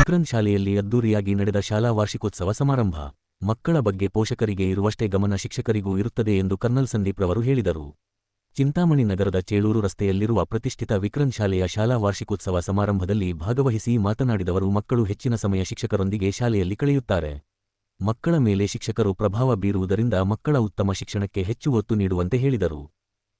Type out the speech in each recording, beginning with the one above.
ವಿಕ್ರನ್ ಶಾಲೆಯಲ್ಲಿ ಅದ್ದೂರಿಯಾಗಿ ನಡೆದ ಶಾಲಾ ವಾರ್ಷಿಕೋತ್ಸವ ಸಮಾರಂಭ. ಮಕ್ಕಳ ಬಗ್ಗೆ ಪೋಷಕರಿಗೆ ಇರುವಷ್ಟೇ ಗಮನ ಶಿಕ್ಷಕರಿಗೂ ಇರುತ್ತದೆ ಎಂದು ಕರ್ನಲ್ ಸಂದೀಪ್ ರವರು ಹೇಳಿದರು. ಚಿಂತಾಮಣಿ ನಗರದ ಚೇಳೂರು ರಸ್ತೆಯಲ್ಲಿರುವ ಪ್ರತಿಷ್ಠಿತ ವಿಕ್ರನ್ ಶಾಲೆಯ ಶಾಲಾ ವಾರ್ಷಿಕೋತ್ಸವ ಸಮಾರಂಭದಲ್ಲಿ ಭಾಗವಹಿಸಿ ಮಾತನಾಡಿದವರು ಮಕ್ಕಳು ಹೆಚ್ಚಿನ ಸಮಯ ಶಿಕ್ಷಕರೊಂದಿಗೆ ಶಾಲೆಯಲ್ಲಿ ಕಳೆಯುತ್ತಾರೆ. ಮಕ್ಕಳ ಮೇಲೆ ಶಿಕ್ಷಕರು ಪ್ರಭಾವ ಬೀರುವುದರಿಂದ ಮಕ್ಕಳ ಉತ್ತಮ ಶಿಕ್ಷಣಕ್ಕೆ ಹೆಚ್ಚು ಒತ್ತು ನೀಡುವಂತೆ ಹೇಳಿದರು.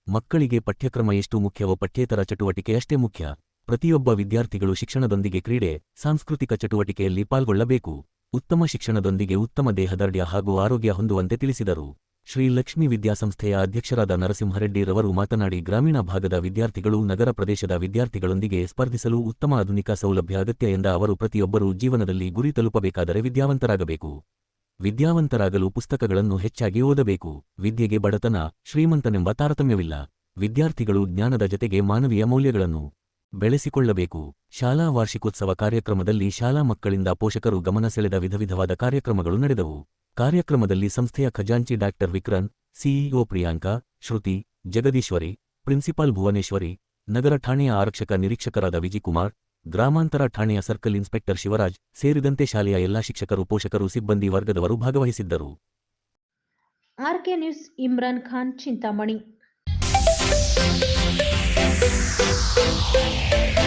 ಮಕ್ಕಳಿಗೆ ಪಠ್ಯಕ್ರಮ ಎಷ್ಟು ಮುಖ್ಯವೋ ಪಠ್ಯೇತರ ಚಟುವಟಿಕೆ ಅಷ್ಟೇ ಮುಖ್ಯ. ಪ್ರತಿಯೊಬ್ಬ ವಿದ್ಯಾರ್ಥಿಗಳು ಶಿಕ್ಷಣದೊಂದಿಗೆ ಕ್ರೀಡೆ, ಸಾಂಸ್ಕೃತಿಕ ಚಟುವಟಿಕೆಯಲ್ಲಿ ಪಾಲ್ಗೊಳ್ಳಬೇಕು. ಉತ್ತಮ ಶಿಕ್ಷಣದೊಂದಿಗೆ ಉತ್ತಮ ದೇಹದಾರ್ಢ್ಯ ಹಾಗೂ ಆರೋಗ್ಯ ಹೊಂದುವಂತೆ ತಿಳಿಸಿದರು. ಶ್ರೀ ಲಕ್ಷ್ಮೀ ವಿದ್ಯಾಸಂಸ್ಥೆಯ ಅಧ್ಯಕ್ಷರಾದ ನರಸಿಂಹರೆಡ್ಡಿ ರವರು ಮಾತನಾಡಿ, ಗ್ರಾಮೀಣ ಭಾಗದ ವಿದ್ಯಾರ್ಥಿಗಳು ನಗರ ಪ್ರದೇಶದ ವಿದ್ಯಾರ್ಥಿಗಳೊಂದಿಗೆ ಸ್ಪರ್ಧಿಸಲು ಉತ್ತಮ ಆಧುನಿಕ ಸೌಲಭ್ಯ ಅಗತ್ಯ ಎಂದ ಅವರು, ಪ್ರತಿಯೊಬ್ಬರೂ ಜೀವನದಲ್ಲಿ ಗುರಿ ತಲುಪಬೇಕಾದರೆ ವಿದ್ಯಾವಂತರಾಗಬೇಕು. ವಿದ್ಯಾವಂತರಾಗಲು ಪುಸ್ತಕಗಳನ್ನು ಹೆಚ್ಚಾಗಿ ಓದಬೇಕು. ವಿದ್ಯೆಗೆ ಬಡತನ, ಶ್ರೀಮಂತನೆಂಬ ತಾರತಮ್ಯವಿಲ್ಲ. ವಿದ್ಯಾರ್ಥಿಗಳು ಜ್ಞಾನದ ಜತೆಗೆ ಮಾನವೀಯ ಮೌಲ್ಯಗಳನ್ನು ಬೆಳೆಸಿಕೊಳ್ಳಬೇಕು. ಶಾಲಾ ವಾರ್ಷಿಕೋತ್ಸವ ಕಾರ್ಯಕ್ರಮದಲ್ಲಿ ಶಾಲಾ ಮಕ್ಕಳಿಂದ ಪೋಷಕರು ಗಮನ ಸೆಳೆದ ವಿಧವಿಧವಾದ ಕಾರ್ಯಕ್ರಮಗಳು ನಡೆದವು. ಕಾರ್ಯಕ್ರಮದಲ್ಲಿ ಸಂಸ್ಥೆಯ ಖಜಾಂಚಿ doctor Vikran, CEO Priyanka, Shruti, Jagadishwari, principal Bhuvaneshwari, ನಗರ ಠಾಣೆಯ ಆರಕ್ಷಕ ನಿರೀಕ್ಷಕರಾದ ವಿಜಿಕುಮಾರ್, ಗ್ರಾಮಾಂತರ ಠಾಣೆಯ ಸರ್ಕಲ್ ಇನ್ಸ್ಪೆಕ್ಟರ್ ಶಿವರಾಜ್ ಸೇರಿದಂತೆ ಶಾಲೆಯ ಎಲ್ಲಾ ಶಿಕ್ಷಕರು, ಪೋಷಕರು, ಸಿಬ್ಬಂದಿ ವರ್ಗದವರು ಭಾಗವಹಿಸಿದ್ದರು. RK news Imran Khan Chintamani. Thank you.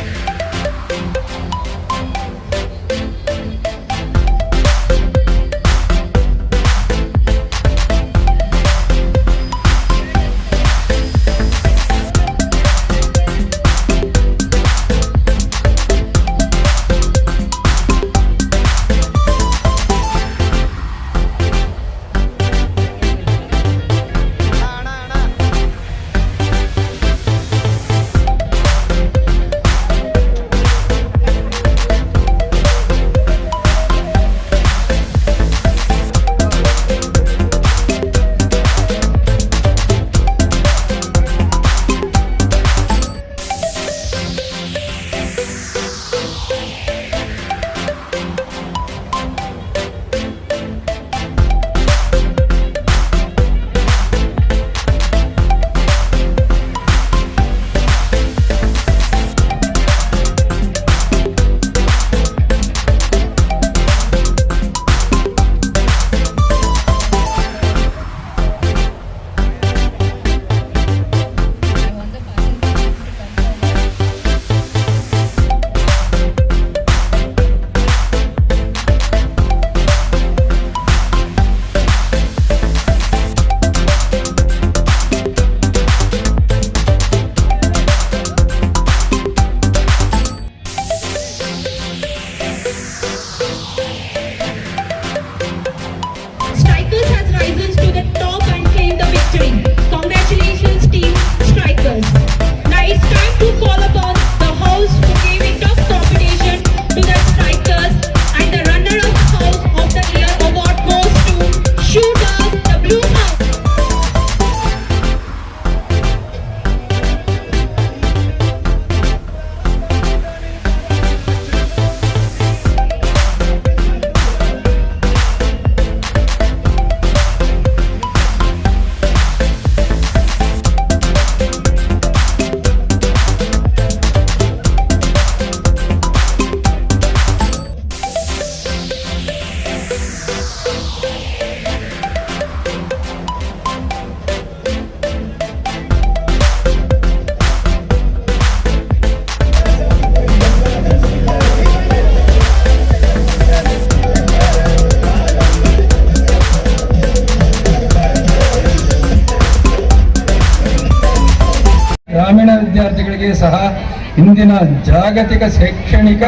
ಇಂದಿನ ಜಾಗತಿಕ ಶೈಕ್ಷಣಿಕ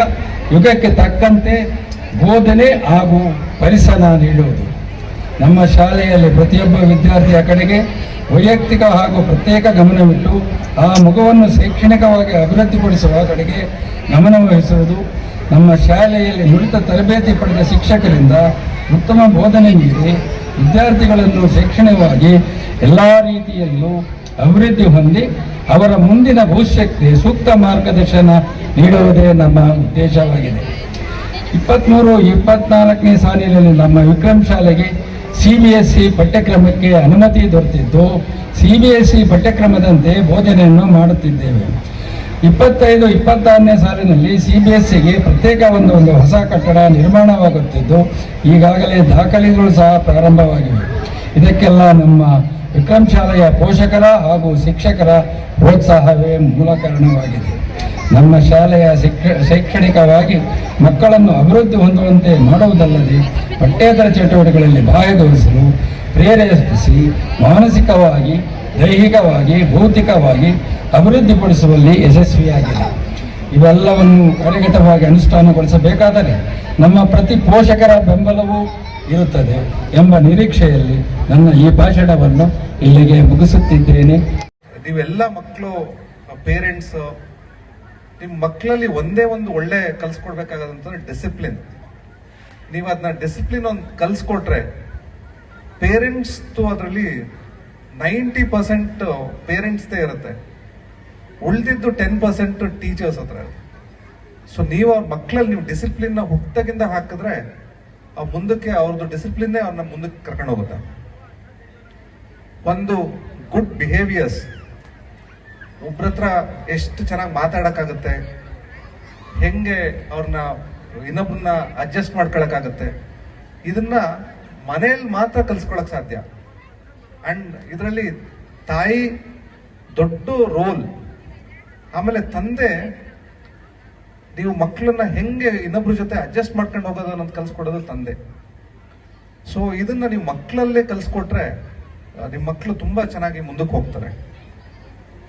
ಯುಗಕ್ಕೆ ತಕ್ಕಂತೆ ಬೋಧನೆ ಹಾಗೂ ಪರಿಸರ ನೀಡುವುದು. ನಮ್ಮ ಶಾಲೆಯಲ್ಲಿ ಪ್ರತಿಯೊಬ್ಬ ವಿದ್ಯಾರ್ಥಿಯ ಕಡೆಗೆ ವೈಯಕ್ತಿಕ ಹಾಗೂ ಪ್ರತ್ಯೇಕ ಗಮನವಿಟ್ಟು ಆ ಮಗುವನ್ನು ಶೈಕ್ಷಣಿಕವಾಗಿ ಅಭಿವೃದ್ಧಿಪಡಿಸುವ ಕಡೆಗೆ ಗಮನವಹಿಸುವುದು ನಮ್ಮ ಶಾಲೆಯಲ್ಲಿ ನುರಿತ ತರಬೇತಿ ಪಡೆದ ಶಿಕ್ಷಕರಿಂದ ಉತ್ತಮ ಬೋಧನೆ ನೀಡಿ ವಿದ್ಯಾರ್ಥಿಗಳನ್ನು ಶೈಕ್ಷಣಿಕವಾಗಿ ಎಲ್ಲ ರೀತಿಯಲ್ಲೂ ಅಭಿವೃದ್ಧಿ ಹೊಂದಿ ಅವರ ಮುಂದಿನ ಭವಿಷ್ಯಕ್ಕೆ ಸೂಕ್ತ ಮಾರ್ಗದರ್ಶನ ನೀಡುವುದೇ ನಮ್ಮ ಉದ್ದೇಶವಾಗಿದೆ. ಇಪ್ಪತ್ತ್ಮೂರು ಇಪ್ಪತ್ನಾಲ್ಕನೇ ಸಾಲಿನಲ್ಲಿ ನಮ್ಮ ವಿಕ್ರಮ್ ಶಾಲೆಗೆ ಸಿ ಬಿ ಎಸ್ ಸಿ ಪಠ್ಯಕ್ರಮಕ್ಕೆ ಅನುಮತಿ ದೊರೆತಿದ್ದು, ಸಿ ಬಿ ಎಸ್ ಸಿ ಪಠ್ಯಕ್ರಮದಂತೆ ಬೋಧನೆಯನ್ನು ಮಾಡುತ್ತಿದ್ದೇವೆ. ಇಪ್ಪತ್ತೈದು, ಇಪ್ಪತ್ತಾರನೇ ಸಾಲಿನಲ್ಲಿ ಸಿ ಬಿ ಎಸ್ ಸಿಗೆ ಪ್ರತ್ಯೇಕ ಒಂದು ಒಂದು ಹೊಸ ಕಟ್ಟಡ ನಿರ್ಮಾಣವಾಗುತ್ತಿದ್ದು, ಈಗಾಗಲೇ ದಾಖಲೆಗಳು ಸಹ ಪ್ರಾರಂಭವಾಗಿವೆ. ಇದಕ್ಕೆಲ್ಲ ನಮ್ಮ ವಿಕ್ರಮ್ ಶಾಲೆಯ ಪೋಷಕರ ಹಾಗೂ ಶಿಕ್ಷಕರ ಪ್ರೋತ್ಸಾಹವೇ ಮೂಲ ಕಾರಣವಾಗಿದೆ. ನಮ್ಮ ಶಾಲೆಯ ಶಿಕ್ಷ, ಶೈಕ್ಷಣಿಕವಾಗಿ ಮಕ್ಕಳನ್ನು ಅಭಿವೃದ್ಧಿ ಹೊಂದುವಂತೆ ಮಾಡುವುದಲ್ಲದೆ ಪಠ್ಯೇತರ ಚಟುವಟಿಕೆಗಳಲ್ಲಿ ಭಾಗವಹಿಸಲು ಪ್ರೇರೇಪಿಸಿ ಮಾನಸಿಕವಾಗಿ, ದೈಹಿಕವಾಗಿ, ಭೌತಿಕವಾಗಿ ಅಭಿವೃದ್ಧಿಪಡಿಸುವಲ್ಲಿ ಯಶಸ್ವಿಯಾಗಿದೆ. ಇವೆಲ್ಲವನ್ನು ಕಾರ್ಯಗತವಾಗಿ ಅನುಷ್ಠಾನಗೊಳಿಸಬೇಕಾದರೆ ನಮ್ಮ ಪ್ರತಿ ಪೋಷಕರ ಬೆಂಬಲವೂ ಇರುತ್ತದೆ ಎಂಬ ನಿರೀಕ್ಷೆಯಲ್ಲಿ ನನ್ನ ಈ ಭಾಷಣವನ್ನು ಇಲ್ಲಿಗೆ ಮುಗಿಸುತ್ತಿದ್ದೇನೆ. ನೀವೆಲ್ಲ ಮಕ್ಕಳು ಪೇರೆಂಟ್ಸ್ ನಿಮ್ಮ ಮಕ್ಕಳಲ್ಲಿ ಒಂದೇ ಒಂದು ಒಳ್ಳೆ ಕಲ್ಸ್ಕೊಡ್ಬೇಕಾಗದಂತಂದ್ರೆ ಡಿಸಿಪ್ಲಿನ್ ನೀವು ಅದನ್ನ ಡಿಸಿಪ್ಲಿನ್ ಒಂದು ಕಲ್ಸ್ಕೊಟ್ರೆ ಪೇರೆಂಟ್ಸ್ ಅದರಲ್ಲಿ ನೈಂಟಿ ಪರ್ಸೆಂಟ್ ಪೇರೆಂಟ್ಸ್ದೇ ಇರುತ್ತೆ. ಉಳಿದಿದ್ದು ಟೆನ್ ಪರ್ಸೆಂಟ್ ಟೀಚರ್ಸ್ ಹತ್ರ ಸೊ ನೀವು ಅವ್ರ ಮಕ್ಕಳಲ್ಲಿ ನೀವು ಡಿಸಿಪ್ಲಿನ್ನ ಹುಟ್ಟದಾಗಿಂದ ಹಾಕಿದ್ರೆ, ಆ ಮುಂದಕ್ಕೆ ಅವ್ರದ್ದು ಡಿಸಿಪ್ಲಿನ್ನೇ ಅವ್ರನ್ನ ಮುಂದಕ್ಕೆ ಕರ್ಕೊಂಡು ಹೋಗುತ್ತೆ ಒಂದು ಗುಡ್ ಬಿಹೇವಿಯರ್ಸ್ ಒಬ್ರ ಹತ್ರ ಎಷ್ಟು ಚೆನ್ನಾಗಿ ಮಾತಾಡೋಕ್ಕಾಗುತ್ತೆ? ಹೆಂಗೆ ಅವ್ರನ್ನ ಇನ್ನೊಬ್ಬರನ್ನ ಅಡ್ಜಸ್ಟ್ ಮಾಡ್ಕೊಳಕ್ಕಾಗತ್ತೆ? ಇದನ್ನ ಮನೆಯಲ್ಲಿ ಮಾತ್ರ ಕಲ್ಸ್ಕೊಳಕ್ ಸಾಧ್ಯ. ಅಂಡ್ ಇದರಲ್ಲಿ ತಾಯಿ ದೊಡ್ಡ ರೋಲ್ ಆಮೇಲೆ ತಂದೆ, ನೀವು ಮಕ್ಕಳನ್ನ ಹೆಂಗೆ ಇನ್ನೊಬ್ರ ಜೊತೆ ಅಡ್ಜಸ್ಟ್ ಮಾಡ್ಕೊಂಡು ಹೋಗೋದು ಅನ್ನೋದು ಕಲ್ಸ್ಕೊಡೋದು ತಂದೆ. ಸೊ ಇದನ್ನ ನೀವು ಮಕ್ಕಳಲ್ಲೇ ಕಲ್ಸ್ಕೊಟ್ರೆ, ನಿಮ್ಮ ಮಕ್ಕಳು ತುಂಬಾ ಚೆನ್ನಾಗಿ ಮುಂದಕ್ಕೆ ಹೋಗ್ತಾರೆ.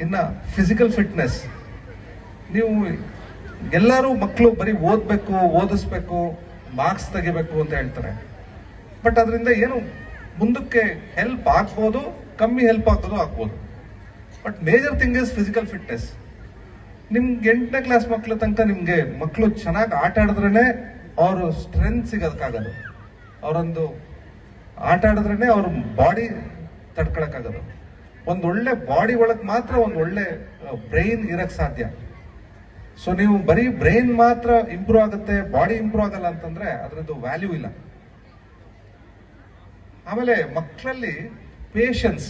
ಇನ್ನ ಫಿಸಿಕಲ್ ಫಿಟ್ನೆಸ್ ನೀವು ಎಲ್ಲರೂ ಮಕ್ಕಳು ಬರೀ ಓದಬೇಕು, ಓದಿಸ್ಬೇಕು ಮಾರ್ಕ್ಸ್ ತೆಗಿಬೇಕು ಅಂತ ಹೇಳ್ತಾರೆ. ಬಟ್ ಅದರಿಂದ ಏನು ಮುಂದಕ್ಕೆ ಹೆಲ್ಪ್ ಆಗ್ಬೋದು, ಕಮ್ಮಿ ಹೆಲ್ಪ್ ಆಗೋದು ಆಗ್ಬೋದು. But major thing is physical fitness ನಿಮ್ಗೆ ಎಂಟನೇ ಕ್ಲಾಸ್ ಮಕ್ಕಳ ತನಕ ನಿಮಗೆ ಮಕ್ಕಳು ಚೆನ್ನಾಗಿ ಆಟ ಆಡಿದ್ರೇ ಅವರು ಸ್ಟ್ರೆಂತ್ ಸಿಗೋದಕ್ಕಾಗೋದು. ಅವರೊಂದು ಆಟ ಆಡಿದ್ರೇ ಅವ್ರ ಬಾಡಿ ತಡ್ಕೊಳಕ್ಕಾಗೋದು. ಒಂದ್ ಒಳ್ಳೆ ಬಾಡಿ ಒಳಗೆ ಮಾತ್ರ ಒಂದ್ ಒಳ್ಳೆ ಬ್ರೈನ್ ಇರಕ್ಕೆ ಸಾಧ್ಯ. ಸೊ ನೀವು ಬರೀ ಬ್ರೈನ್ ಮಾತ್ರ ಇಂಪ್ರೂವ್ ಆಗುತ್ತೆ, ಬಾಡಿ ಇಂಪ್ರೂವ್ ಆಗಲ್ಲ ಅಂತಂದ್ರೆ ಅದರದ್ದು ವ್ಯಾಲ್ಯೂ ಇಲ್ಲ. ಆಮೇಲೆ ಮಕ್ಕಳಲ್ಲಿ ಪೇಷನ್ಸ್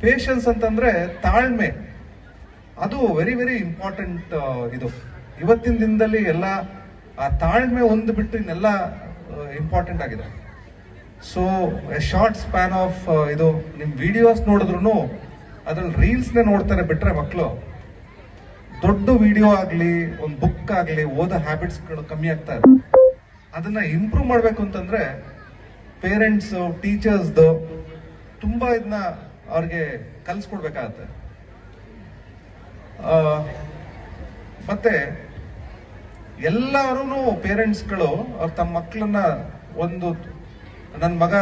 ಪೇಷನ್ಸ್ ಅಂತಂದ್ರೆ ತಾಳ್ಮೆ. ಅದು ವೆರಿ ವೆರಿ ಇಂಪಾರ್ಟೆಂಟ್ ಇದು. ಇವತ್ತಿನ ದಿನದಲ್ಲಿ ಎಲ್ಲ, ಆ ತಾಳ್ಮೆ ಒಂದು ಬಿಟ್ಟು ಇನ್ನೆಲ್ಲ ಇಂಪಾರ್ಟೆಂಟ್ ಆಗಿದೆ. ಸೊ ಶಾರ್ಟ್ ಸ್ಪ್ಯಾನ್ ಆಫ್ ಇದು ನಿಮ್ ವಿಡಿಯೋಸ್ ನೋಡಿದ್ರು ಅದ್ರಲ್ಲಿ ರೀಲ್ಸ್ನೇ ನೋಡ್ತಾರೆ ಬಿಟ್ಟರೆ ಮಕ್ಕಳು ದೊಡ್ಡ ವಿಡಿಯೋ ಆಗಲಿ, ಒಂದು ಬುಕ್ ಆಗಲಿ, ಓದೋ ಹ್ಯಾಬಿಟ್ಸ್ಗಳು ಕಮ್ಮಿ ಆಗ್ತಾ ಇದೆ ಅದನ್ನ ಇಂಪ್ರೂವ್ ಮಾಡಬೇಕು ಅಂತಂದ್ರೆ ಪೇರೆಂಟ್ಸ್ ಟೀಚರ್ಸ್ದು ತುಂಬಾ ಇದನ್ನ ಅವ್ರಿಗೆ ಕಲಿಸ್ಕೊಡ್ಬೇಕಾಗತ್ತೆ. ಮತ್ತೆ ಎಲ್ಲರೂ ಪೇರೆಂಟ್ಸ್ಗಳು ಅವ್ರು ತಮ್ಮ ಮಕ್ಕಳನ್ನ ಒಂದು ನನ್ನ ಮಗ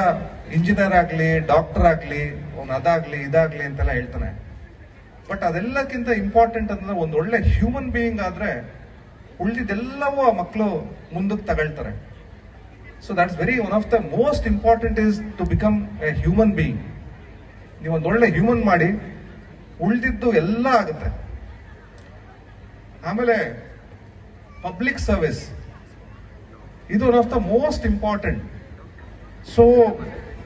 ಇಂಜಿನಿಯರ್ ಆಗಲಿ, ಡಾಕ್ಟರ್ ಆಗಲಿ, ಅವ್ನು ಅದಾಗ್ಲಿ, ಇದಾಗ್ಲಿ ಅಂತೆಲ್ಲ ಹೇಳ್ತಾನೆ. ಬಟ್ ಅದೆಲ್ಲಕ್ಕಿಂತ ಇಂಪಾರ್ಟೆಂಟ್ ಅಂದ್ರೆ ಒಂದು ಒಳ್ಳೆ ಹ್ಯೂಮನ್ ಬೀಯಿಂಗ್ ಆದ್ರೆ ಉಳಿದಿದ್ದೆಲ್ಲವೂ ಆ ಮಕ್ಕಳು ಮುಂದಕ್ಕೆ ತಗೊಳ್ತಾರೆ. So that's very one of the most important is to become a human being ನೀವು ಒಳ್ಳೆ ಹ್ಯೂಮನ್ ಮಾಡಿ, ಉಳಿದಿದ್ದು ಎಲ್ಲ ಆಗುತ್ತೆ. ಆಮೇಲೆ ಪಬ್ಲಿಕ್ ಸರ್ವಿಸ್ ಇದು one of the most important so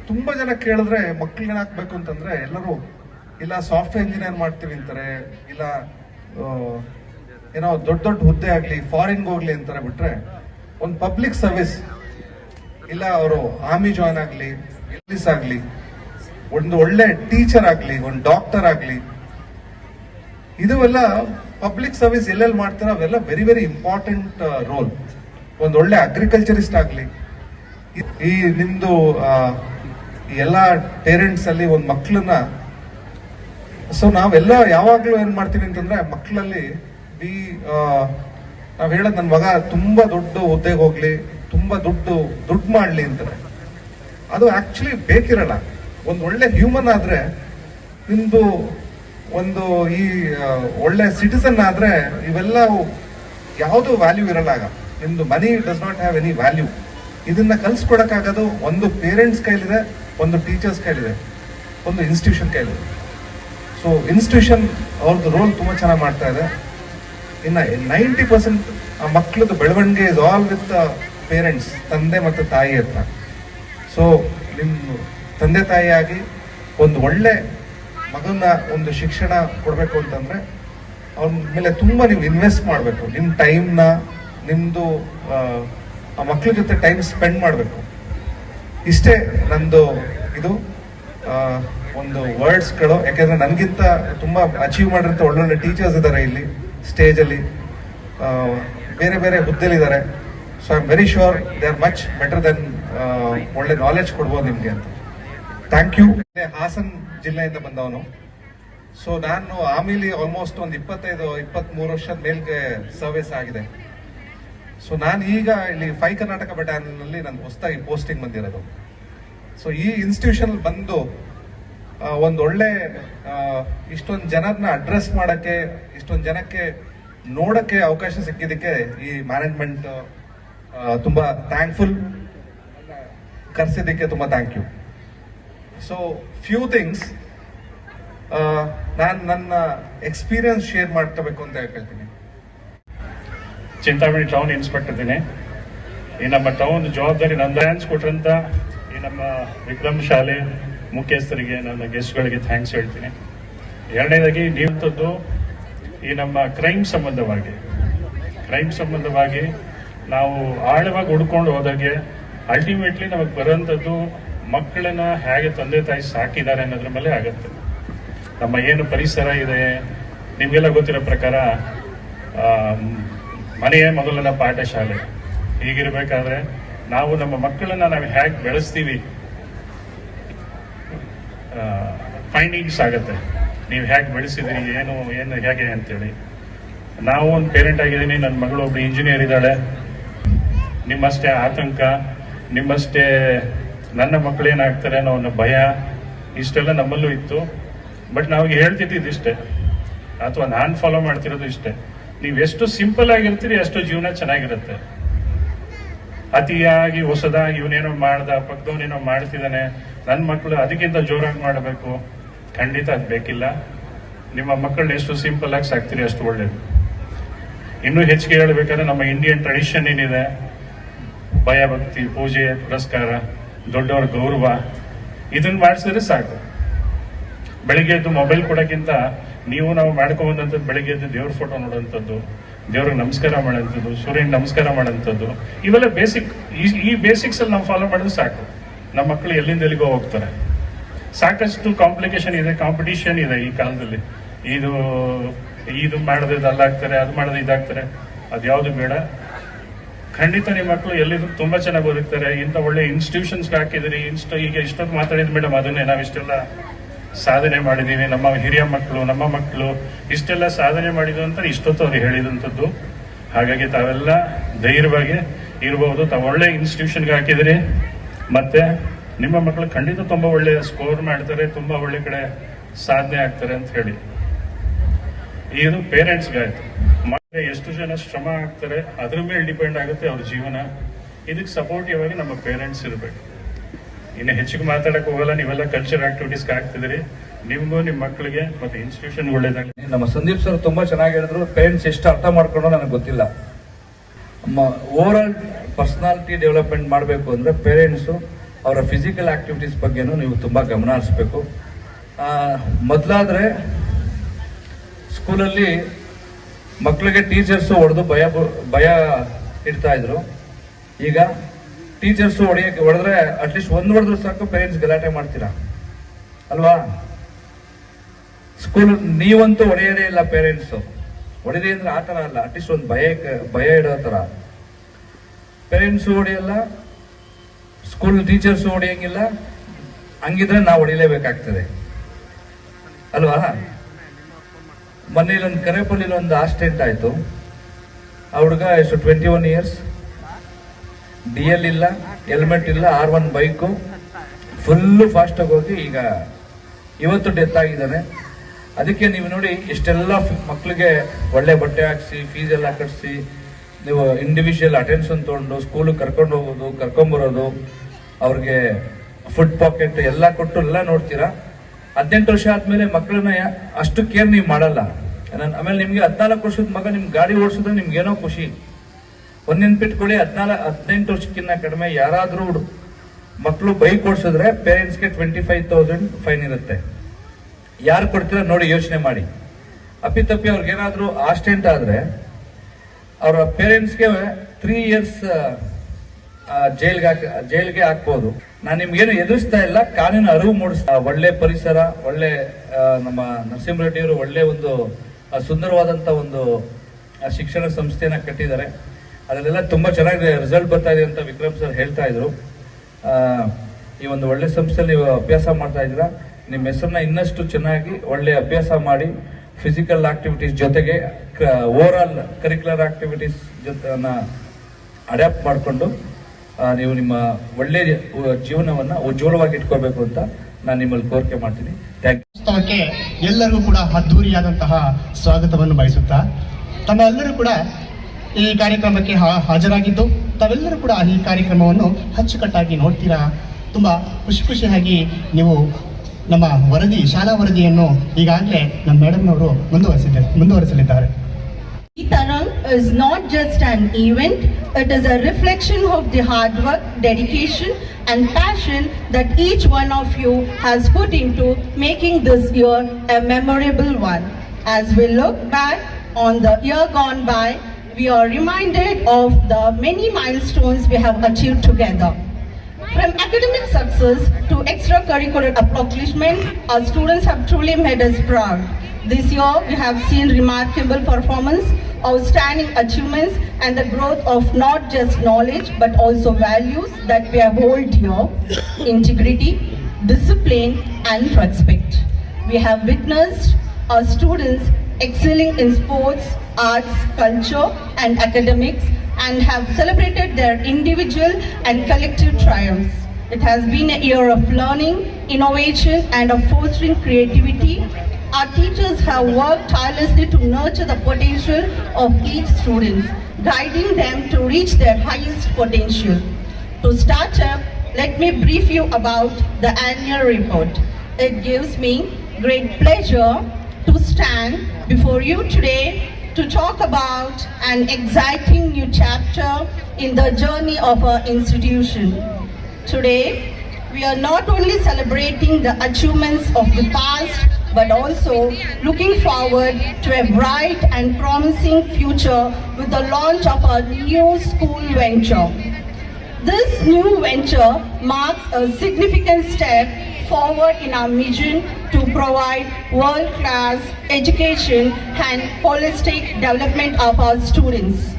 ತುಂಬ ಜನ ಕೇಳಿದ್ರೆ ಮಕ್ಳಿಗೆ ಹಾಕ್ಬೇಕು ಅಂತಂದ್ರೆ ಎಲ್ಲರೂ ಇಲ್ಲ ಸಾಫ್ಟ್ವೇರ್ ಇಂಜಿನಿಯರ್ ಮಾಡ್ತೀವಿ ಅಂತಾರೆ, ಇಲ್ಲ ಏನೋ ದೊಡ್ಡ ದೊಡ್ಡ ಹುದ್ದೆ ಆಗಲಿ ಫಾರಿನ್ಗೆ ಹೋಗ್ಲಿ ಅಂತಾರೆ ಬಿಟ್ರೆ ಒಂದು ಪಬ್ಲಿಕ್ ಸರ್ವಿಸ್ ಇಲ್ಲ ಅವರು ಆರ್ಮಿ ಜಾಯ್ನ್ ಆಗಲಿ ಪೊಲೀಸ್ ಆಗಲಿ, ಒಂದು ಒಳ್ಳೆ ಟೀಚರ್ ಆಗಲಿ, ಒಂದು ಡಾಕ್ಟರ್ ಆಗಲಿ, ಇದುವೆಲ್ಲ ಪಬ್ಲಿಕ್ ಸರ್ವಿಸ್ ಎಲ್ಲೆಲ್ಲಿ ಮಾಡ್ತಾರೋ ಅವೆಲ್ಲ ವೆರಿ ವೆರಿ ಇಂಪಾರ್ಟೆಂಟ್ ರೋಲ್ ಒಂದು ಒಳ್ಳೆ ಅಗ್ರಿಕಲ್ಚರಿಸ್ಟ್ ಆಗ್ಲಿ ಈ- ನಿಮ್ದು ಎಲ್ಲ ಪೇರೆಂಟ್ಸ್ ಅಲ್ಲಿ ಒಂದು ಮಕ್ಕಳನ್ನ ಸೊ ನಾವೆಲ್ಲ ಯಾವಾಗ್ಲೂ ಏನ್ ಮಾಡ್ತೀವಿ ಅಂತಂದ್ರೆ ಮಕ್ಕಳಲ್ಲಿ ಬಿ ನಾವ್ ಹೇಳೋದ್ ನನ್ನ ಮಗ ತುಂಬಾ ದೊಡ್ಡ ಹುದ್ದೆಗೆ ಹೋಗ್ಲಿ, ತುಂಬಾ ದುಡ್ಡು ದುಡ್ಡು ಮಾಡ್ಲಿ ಅಂತಾರೆ. ಅದು ಆಕ್ಚುಲಿ ಬೇಕಿರಲ್ಲ. ಒಂದು ಒಳ್ಳೆ ಹ್ಯೂಮನ್ ಆದ್ರೆ, ನಿಮ್ದು ಒಂದು ಈ ಒಳ್ಳೆ ಸಿಟಿಸನ್ ಆದ್ರೆ ಇವೆಲ್ಲ ಯಾವುದು ವ್ಯಾಲ್ಯೂ ಇರಲ್ಲ ಆಗ. ನಿಮ್ದು money does not have any value ಇದನ್ನ ಕಲ್ಸ್ಕೊಡಕ್ಕಾಗೋದು ಒಂದು ಪೇರೆಂಟ್ಸ್ ಕೈಲಿದೆ, ಒಂದು ಟೀಚರ್ಸ್ ಕೈಲಿದೆ, ಒಂದು ಇನ್ಸ್ಟಿಟ್ಯೂಷನ್ ಕೈಲಿದೆ. ಸೊ ಇನ್ಸ್ಟಿಟ್ಯೂಷನ್ ಅವ್ರದ್ದು ರೋಲ್ ತುಂಬಾ ಚೆನ್ನಾಗಿ ಮಾಡ್ತಾ ಇದೆ. ಇನ್ನ ನೈಂಟಿ ಪರ್ಸೆಂಟ್ ಆ ಮಕ್ಳದ್ದು ಬೆಳವಣಿಗೆ ಇಸ್ ಆಲ್ ವಿತ್ ಪೇರೆಂಟ್ಸ್ ತಂದೆ ಮತ್ತು ತಾಯಿ ಹತ್ರ. ಸೊ ನಿಮ್ಮ ತಂದೆ ತಾಯಿಯಾಗಿ ಒಂದು ಒಳ್ಳೆ ಮಗನ ಒಂದು ಶಿಕ್ಷಣ ಕೊಡಬೇಕು ಅಂತಂದ್ರೆ ಅವ್ರ ಮೇಲೆ ತುಂಬಾ ನೀವು ಇನ್ವೆಸ್ಟ್ ಮಾಡಬೇಕು. ನಿಮ್ಮ ಟೈಮ್ನ ನಿಮ್ಮದು ಆ ಮಕ್ಕಳ ಜೊತೆ ಟೈಮ್ ಸ್ಪೆಂಡ್ ಮಾಡಬೇಕು. ಇಷ್ಟೇ ನಂದು ಇದು ಒಂದು ವರ್ಡ್ಸ್ಗಳು ಯಾಕೆಂದ್ರೆ ನನಗಿಂತ ತುಂಬ ಅಚೀವ್ ಮಾಡಿರೋ ಒಳ್ಳೊಳ್ಳೆ ಟೀಚರ್ಸ್ ಇದ್ದಾರೆ ಇಲ್ಲಿ ಸ್ಟೇಜಲ್ಲಿ ಬೇರೆ ಬೇರೆ ಹುದ್ದೆಲಿದ್ದಾರೆ. So I am very sure they are much better then ಒಳ್ಳೆ ನಾಲೆಜ್ ಕೊಡ್ಬೋದು ನಿಮಗೆ ಅಂತ. ಥ್ಯಾಂಕ್ ಯು ಹಾಸನ್ ಜಿಲ್ಲೆಯಿಂದ ಬಂದವನು. ಸೊ ನಾನು ಆಮೇಲೆ ಆಲ್ಮೋಸ್ಟ್ ಒಂದು ಇಪ್ಪತ್ತೈದು ಇಪ್ಪತ್ತ್ ವರ್ಷದ ಮೇಲ್ಗೆ ಸರ್ವಿಸ್ ಆಗಿದೆ. ಸೊ ನಾನು ಈಗ ಇಲ್ಲಿ ಫೈ ಕರ್ನಾಟಕ ಬಟಾಲಿಯನ್ನಲ್ಲಿ ನಾನು ಹೊಸದಾಗಿ ಪೋಸ್ಟಿಂಗ್ ಬಂದಿರೋದು. ಸೊ ಈ ಇನ್ಸ್ಟಿಟ್ಯೂಷನ್ ಬಂದು ಒಂದು ಒಳ್ಳೆ ಇಷ್ಟೊಂದು ಜನರನ್ನ ಅಡ್ರೆಸ್ ಮಾಡೋಕ್ಕೆ, ಇಷ್ಟೊಂದು ಜನಕ್ಕೆ ನೋಡೋಕ್ಕೆ ಅವಕಾಶ ಸಿಕ್ಕಿದ್ದಕ್ಕೆ ಈ ಮ್ಯಾನೇಜ್ಮೆಂಟ್ ತುಂಬ ಥ್ಯಾಂಕ್ಫುಲ್ ಕರೆಸಿದ್ದಕ್ಕೆ ತುಂಬ thank you so few things ನಾನು ನನ್ನ ಎಕ್ಸ್ಪೀರಿಯನ್ಸ್ ಶೇರ್ ಮಾಡ್ಕೋಬೇಕು ಅಂತ ಹೇಳ್ತೀನಿ. ಚಿಂತಾಮಣಿ ಟೌನ್ ಇನ್ಸ್ಪೆಕ್ಟರ್ ಇದ್ದೀನಿ ಈ ನಮ್ಮ ಟೌನ್ ಜವಾಬ್ದಾರಿ ನನ್ನ ಡ್ಯಾನ್ಸ್ ಕೊಟ್ರಂತ ಈ ನಮ್ಮ ವಿಕ್ರಮ್ ಶಾಲೆ ಮುಖ್ಯಸ್ಥರಿಗೆ, ನನ್ನ ಗೆಸ್ಟ್ಗಳಿಗೆ ಥ್ಯಾಂಕ್ಸ್ ಹೇಳ್ತೀನಿ. ಎರಡನೇದಾಗಿ, ನೀವಂಥದ್ದು ಈ ನಮ್ಮ ಕ್ರೈಮ್ ಸಂಬಂಧವಾಗಿ. ಕ್ರೈಮ್ ಸಂಬಂಧವಾಗಿ ನಾವು ಆಳವಾಗಿ ಹುಡ್ಕೊಂಡು ಹೋದಾಗೆ ಅಲ್ಟಿಮೇಟ್ಲಿ ನಮಗೆ ಬರೋಂಥದ್ದು ಮಕ್ಕಳನ್ನ ಹೇಗೆ ತಂದೆ ತಾಯಿ ಸಾಕಿದ್ದಾರೆ ಅನ್ನೋದ್ರ ಮೇಲೆ ಆಗುತ್ತೆ. ನಮ್ಮ ಏನು ಪರಿಸರ ಇದೆ, ನಿಮಗೆಲ್ಲ ಗೊತ್ತಿರೋ ಪ್ರಕಾರ ಮನೆಯೇ ಮೊದಲನ ಪಾಠಶಾಲೆ. ಹೀಗಿರಬೇಕಾದ್ರೆ ನಾವು ನಮ್ಮ ಮಕ್ಕಳನ್ನ ನಾವು ಹೇಗೆ ಬೆಳೆಸ್ತೀವಿ? ಫೈಂಡಿಂಗ್ಸ್ ಆಗುತ್ತೆ. ನೀವು ಹೇಗೆ ಬೆಳೆಸಿದ್ರಿ, ಏನು ಏನು, ಹೇಗೆ ಅಂತೇಳಿ. ನಾವು ಒಂದು ಪೇರೆಂಟ್ ಆಗಿದ್ದೀನಿ ನನ್ನ ಮಗಳು ಒಬ್ಬ ಇಂಜಿನಿಯರ್ ಇದ್ದಾಳೆ. ನಿಮ್ಮಷ್ಟೇ ಆತಂಕ, ನಿಮ್ಮಷ್ಟೇ ನನ್ನ ಮಕ್ಕಳು ಏನಾಗ್ತಾರೆ ಅನ್ನೋ ಒಂದು ಭಯ, ಇಷ್ಟೆಲ್ಲ ನಮ್ಮಲ್ಲೂ ಇತ್ತು. ಬಟ್ ನಾವು ಹೇಳ್ತಿದ್ದಿದ್ದು ಇಷ್ಟೇ. ಅಥವಾ ನಾನು ಫಾಲೋ ಮಾಡ್ತಿರೋದು ಇಷ್ಟೇ. ನೀವು ಎಷ್ಟು ಸಿಂಪಲ್ ಆಗಿರ್ತೀರಿ, ಅಷ್ಟು ಜೀವನ ಚೆನ್ನಾಗಿರುತ್ತೆ. ಅತಿಯಾಗಿ ಹೊಸದಾಗಿ ಇವನೇನೋ ಮಾಡ್ದ ಪಕ್ಕದವನೇನೋ ಮಾಡ್ತಿದ್ದಾನೆ ನನ್ನ ಮಕ್ಕಳು ಅದಕ್ಕಿಂತ ಜೋರಾಗಿ ಮಾಡಬೇಕು, ಖಂಡಿತ ಅದು ಬೇಕಿಲ್ಲ. ನಿಮ್ಮ ಮಕ್ಕಳನ್ನ ಎಷ್ಟು ಸಿಂಪಲ್ ಆಗಿ ಸಾಕ್ತೀರಿ ಅಷ್ಟು ಒಳ್ಳೇದು. ಇನ್ನೂ ಹೆಚ್ಚಿಗೆ ಹೇಳ್ಬೇಕಾದ್ರೆ ನಮ್ಮ ಇಂಡಿಯನ್ ಟ್ರೆಡಿಷನ್ ಏನಿದೆ ಭಯಭಕ್ತಿ ಪೂಜೆ, ಪುರಸ್ಕಾರ, ದೊಡ್ಡವರ ಗೌರವ ಇದನ್ನ ಮಾಡಿಸಿದ್ರೆ ಸಾಕು. ಬೆಳಿಗ್ಗೆ ಎದ್ದು ಮೊಬೈಲ್ ಕೊಡೋಕ್ಕಿಂತ ನೀವು ನಾವು ಮಾಡ್ಕೊಂಬಂದಂಥದ್ದು ಬೆಳಗ್ಗೆ ಎದ್ದು ದೇವ್ರ ಫೋಟೋ ನೋಡೋಂಥದ್ದು, ದೇವ್ರಿಗೆ ನಮಸ್ಕಾರ ಮಾಡೋಂಥದ್ದು ಸೂರ್ಯನ ನಮಸ್ಕಾರ ಮಾಡೋಂಥದ್ದು, ಇವೆಲ್ಲ ಬೇಸಿಕ್ ಈ ಬೇಸಿಕ್ಸ್ ಅಲ್ಲಿ ನಾವು ಫಾಲೋ ಮಾಡಿದ್ರೆ ಸಾಕು. ನಮ್ಮ ಮಕ್ಕಳು ಎಲ್ಲಿಂದ ಎಲ್ಲಿಗೋ ಹೋಗ್ತಾರೆ. ಸಾಕಷ್ಟು ಕಾಂಪ್ಲಿಕೇಶನ್ ಇದೆ ಕಾಂಪಿಟೀಷನ್ ಇದೆ ಈ ಕಾಲದಲ್ಲಿ. ಇದು ಇದು ಮಾಡಿದ್ರೆ ಅಲ್ಲಾಗ್ತಾರೆ, ಅದು ಮಾಡಿದ್ರೆ ಇದಾಗ್ತಾರೆ. ಅದ್ಯಾವುದು ಬೇಡ. ಖಂಡಿತ ನಿಮ್ಮ ಮಕ್ಕಳು ಎಲ್ಲಿದ್ರು ತುಂಬಾ ಚೆನ್ನಾಗಿ ಬದುಕ್ತಾರೆ ಇಂಥ ಒಳ್ಳೆ ಇನ್ಸ್ಟಿಟ್ಯೂಷನ್ಸ್ ಹಾಕಿದ್ರಿ. ಇನ್ಸ್ಟ್, ಈಗ ಇಷ್ಟೊತ್ತು ಮಾತಾಡಿದ ಮೇಡಮ್ ಅದನ್ನೇ ನಾವಿಷ್ಟೆಲ್ಲ ಸಾಧನೆ ಮಾಡಿದ್ದೀವಿ ನಮ್ಮ ಹಿರಿಯ ಮಕ್ಕಳು, ನಮ್ಮ ಮಕ್ಕಳು ಇಷ್ಟೆಲ್ಲ ಸಾಧನೆ ಮಾಡಿದ್ದು ಅಂತ ಇಷ್ಟೊತ್ತು ಅವ್ರು ಹೇಳಿದಂಥದ್ದು. ಹಾಗಾಗಿ ತಾವೆಲ್ಲ ಧೈರ್ಯವಾಗಿ ಇರಬಹುದು ತಾವು ಒಳ್ಳೆ ಇನ್ಸ್ಟಿಟ್ಯೂಷನ್ಗೆ ಹಾಕಿದಿರಿ. ಮತ್ತೆ ನಿಮ್ಮ ಮಕ್ಕಳು ಖಂಡಿತ ತುಂಬ ಒಳ್ಳೆ ಸ್ಕೋರ್ ಮಾಡ್ತಾರೆ, ತುಂಬ ಒಳ್ಳೆ ಕಡೆ ಸಾಧನೆ ಆಗ್ತಾರೆ ಅಂತ ಹೇಳಿ. ಇದು ಪೇರೆಂಟ್ಸ್ಗೆ ಆಯ್ತು. ಮಕ್ಕಳು ಎಷ್ಟು ಜನ ಶ್ರಮ ಆಗ್ತಾರೆ ಅದ್ರ ಮೇಲೆ ಡಿಪೆಂಡ್ ಆಗುತ್ತೆ ಅವ್ರ ಜೀವನ. ಇದಕ್ಕೆ ಸಪೋರ್ಟಿವ್ ಆಗಿ ನಮ್ಮ ಪೇರೆಂಟ್ಸ್ ಇರಬೇಕು. ಇನ್ನು ಹೆಚ್ಚಿಗೆ ಮಾತಾಡಕ್ ಹೋಗಲ್ಲ, ನೀವೆಲ್ಲ ಕಲ್ಚರ್ ಆಕ್ಟಿವಿಟೀಸ್ ಆಗ್ತಿದ್ರಿ ನಿಮ್ಗೂ ನಿಮ್ಮ ಮಕ್ಕಳಿಗೆ ಮತ್ತೆ ಇನ್ಸ್ಟಿಟ್ಯೂಷನ್ ಒಳ್ಳೇದಾಗಲಿ. ನಮ್ಮ ಸಂದೀಪ್ ಸರ್ ತುಂಬಾ ಚೆನ್ನಾಗಿ ಹೇಳಿದ್ರು ಪೇರೆಂಟ್ಸ್ ಎಷ್ಟು ಅರ್ಥ ಮಾಡ್ಕೊಂಡು ನನಗೆ ಗೊತ್ತಿಲ್ಲ. ಓವರ್ ಆಲ್ ಪರ್ಸನಾಲಿಟಿ ಡೆವಲಪ್ಮೆಂಟ್ ಮಾಡಬೇಕು ಅಂದ್ರೆ ಪೇರೆಂಟ್ಸು ಅವರ ಫಿಸಿಕಲ್ ಆಕ್ಟಿವಿಟೀಸ್ ಬಗ್ಗೆನೂ ನೀವು ತುಂಬಾ ಗಮನ ಹರಿಸ್ಬೇಕು. ಮೊದಲಾದ್ರೆ ಸ್ಕೂಲಲ್ಲಿ ಮಕ್ಕಳಿಗೆ ಟೀಚರ್ಸ್ ಹೊಡೆದು ಭಯ ಭಯ ಇಡ್ತಾ ಇದ್ರು. ಈಗ ಟೀಚರ್ಸ್ ಹೊಡೆಯಕ್ಕೆ ಹೊಡೆದ್ರೆ ಅಟ್ಲೀಸ್ಟ್ ಒಂದು ಹೊಡೆದ್ರು ಸಾಕು ಪೇರೆಂಟ್ಸ್ ಗಲಾಟೆ ಮಾಡ್ತೀರಾ? ಅಲ್ವಾ? ಸ್ಕೂಲ್ ನೀವಂತೂ ಹೊಡೆಯೋದೇ ಇಲ್ಲ ಪೇರೆಂಟ್ಸ್ ಹೊಡೆದೇ ಅಂದ್ರೆ ಆ ಥರ ಅಲ್ಲ ಅಟ್ಲೀಸ್ಟ್ ಒಂದು ಭಯ ಭಯ ಇಡೋ ಥರ. ಪೇರೆಂಟ್ಸ್ ಹೊಡೆಯಲ್ಲ ಸ್ಕೂಲ್ ಟೀಚರ್ಸ್ ಹೊಡೆಯಂಗಿಲ್ಲ, ಹಂಗಿದ್ರೆ ನಾವು ಹೊಡಿಲೇಬೇಕಾಗ್ತದೆ. ಅಲ್ವಾ? ಮೊನ್ನೆ ಇಲ್ಲೊಂದು ಕರೇಪಲ್ಲಿ ಒಂದು ಆಕ್ಸಿಡೆಂಟ್ ಆಯಿತು. ಆ ಹುಡುಗ ಎಷ್ಟು twenty one years D L ಇಲ್ಲ ಹೆಲ್ಮೆಟ್ ಇಲ್ಲ ಆರ್ ಒನ್ ಬೈಕು ಫುಲ್ಲು ಫಾಸ್ಟಾಗಿ ಹೋಗಿ ಈಗ ಇವತ್ತು ಡೆತ್ ಆಗಿದ್ದಾನೆ. ಅದಕ್ಕೆ ನೀವು ನೋಡಿ, ಇಷ್ಟೆಲ್ಲ ಮಕ್ಕಳಿಗೆ ಒಳ್ಳೆ ಬಟ್ಟೆ ಹಾಕ್ಸಿ ಫೀಸ್ ಎಲ್ಲ ಕಟ್ಟಿಸಿ ನೀವು ಇಂಡಿವಿಜುವಲ್ ಅಟೆನ್ಷನ್ ತೊಗೊಂಡು ಸ್ಕೂಲಿಗೆ ಕರ್ಕೊಂಡು ಹೋಗೋದು ಕರ್ಕೊಂಬರೋದು ಅವ್ರಿಗೆ ಫುಡ್ ಪಾಕೆಟ್ ಎಲ್ಲ ಕೊಟ್ಟು ಎಲ್ಲ ನೋಡ್ತೀರಾ? ಹದಿನೆಂಟು ವರ್ಷ ಆದ್ಮೇಲೆ ಮಕ್ಕಳನ್ನ ಅಷ್ಟು ಕೇರ್ ನೀವು ಮಾಡಲ್ಲ. ಆಮೇಲೆ ನಿಮಗೆ ಹದಿನಾಲ್ಕು ವರ್ಷದ ಮಗ ನಿಮ್ ಗಾಡಿ ಓಡಿಸಿದ್ರೆ ನಿಮ್ಗೆ ಏನೋ ಖುಷಿ. ಒಂದ್ ನೆನ್ಪಿಟ್ಕೊಳ್ಳಿ ಹದಿನಾಲ್, ಹದಿನೆಂಟು ವರ್ಷಕ್ಕಿಂತ ಕಡಿಮೆ ಯಾರಾದರೂ ಮಕ್ಕಳು ಬೈಕ್ ಓಡಿಸಿದ್ರೆ ಪೇರೆಂಟ್ಸ್ಗೆ ಟ್ವೆಂಟಿ ಫೈವ್ ತೌಸಂಡ್ ಫೈನ್ ಇರುತ್ತೆ. ಯಾರು ಕೊಡ್ತೀರ ನೋಡಿ ಯೋಚನೆ ಮಾಡಿ. ಅಪ್ಪಿತಪ್ಪಿ ಅವ್ರಿಗೇನಾದರೂ ಆಕ್ಸಿಡೆಂಟ್ ಆದ್ರೆ ಅವರ ಪೇರೆಂಟ್ಸ್ಗೆ ತ್ರೀ ಇಯರ್ಸ್ ಜೈಲ್ಗೆ ಹಾಕ, ಜೈಲ್ಗೆ ಹಾಕ್ಬೋದು. ನಾನು ನಿಮ್ಗೇನು ಎದುರಿಸ್ತಾ ಇಲ್ಲ, ಕಾನೂನು ಅರಿವು ಮೂಡಿಸ್ತಾ ಒಳ್ಳೆ ಪರಿಸರ, ಒಳ್ಳೆ ನಮ್ಮ ನರಸಿಂಹರೆಡ್ಡಿಯವರು ಒಳ್ಳೆ ಒಂದು ಸುಂದರವಾದಂಥ ಒಂದು ಶಿಕ್ಷಣ ಸಂಸ್ಥೆಯನ್ನ ಕಟ್ಟಿದ್ದಾರೆ. ಅದರಲ್ಲೆಲ್ಲ ತುಂಬಾ ಚೆನ್ನಾಗಿ ರಿಸಲ್ಟ್ ಬರ್ತಾ ಇದೆ ಅಂತ ವಿಕ್ರಮ್ ಸರ್ ಹೇಳ್ತಾ ಇದ್ರು. ಈ ಒಂದು ಒಳ್ಳೆ ಸಂಸ್ಥೆಯಲ್ಲಿ ನೀವು ಅಭ್ಯಾಸ ಮಾಡ್ತಾ ಇದ್ದೀರಾ. ನಿಮ್ಮ ಹೆಸರನ್ನ ಇನ್ನಷ್ಟು ಚೆನ್ನಾಗಿ ಒಳ್ಳೆ ಅಭ್ಯಾಸ ಮಾಡಿ ಫಿಸಿಕಲ್ ಆಕ್ಟಿವಿಟೀಸ್ ಜೊತೆಗೆ ಓವರ್ ಆಲ್ ಕರಿಕ್ಯುಲರ್ ಆಕ್ಟಿವಿಟೀಸ್ ಜೊತೆನ ಅಡ್ಯಾಪ್ಟ್ ಮಾಡಿಕೊಂಡು ನೀವು ನಿಮ್ಮ ಒಳ್ಳೆ ಜೀವನವನ್ನ ಉಜ್ವಲವಾಗಿ ಇಟ್ಕೋಬೇಕು ಅಂತ ನಾನು ನಿಮ್ಮಲ್ಲಿ ಕೋರಿಕೆ ಮಾಡ್ತೀನಿ. ಥ್ಯಾಂಕ್ ಯು ಎಲ್ಲರಿಗೂ ಕೂಡ ಅದ್ದೂರಿಯಾದಂತಹ ಸ್ವಾಗತವನ್ನು ಬಯಸುತ್ತಾ ತಮ್ಮೆಲ್ಲರೂ ಕೂಡ ಈ ಕಾರ್ಯಕ್ರಮಕ್ಕೆ ಹಾಜರಾಗಿದ್ದು ತಾವೆಲ್ಲರೂ ಕೂಡ ಈ ಕಾರ್ಯಕ್ರಮವನ್ನು ಅಚ್ಚುಕಟ್ಟಾಗಿ ನೋಡ್ತೀರಾ ತುಂಬ ಖುಷಿ ಖುಷಿಯಾಗಿ ನೀವು ನಮ್ಮ ವರದಿ ಶಾಲಾ ವರದಿಯನ್ನು ಈಗಾಗಲೇ ನಮ್ಮ ಮೇಡಮ್ನವರು ಮುಂದುವರಿಸಿದ್ದಾರೆ ಮುಂದುವರಿಸಲಿದ್ದಾರೆ Tarang is not just an event, it is a reflection of the hard work, dedication, and passion that each one of you has put into making this year a memorable one. As we look back on the year gone by, we are reminded of the many milestones we have achieved together. From academic success to extracurricular accomplishment, our students have truly made us proud. This year, we have seen remarkable performance, outstanding achievements, and the growth of not just knowledge but also values that we hold dear integrity, discipline, and respect. We have witnessed our students excelling in sports, arts, culture, and academics and have celebrated their individual and collective triumphs. It has been a year of learning, innovation, and of fostering creativity. Our teachers have worked tirelessly to nurture the potential of each student, guiding them to reach their highest potential. To start up, let me brief you about the annual report. It gives me great pleasure to stand before you today to talk about an exciting new chapter in the journey of our institution. Today, we are not only celebrating the achievements of the past, but also looking forward to a bright and promising future with the launch of our new school venture. This new venture marks a significant step forward in our mission to provide world-class education and holistic development of our students.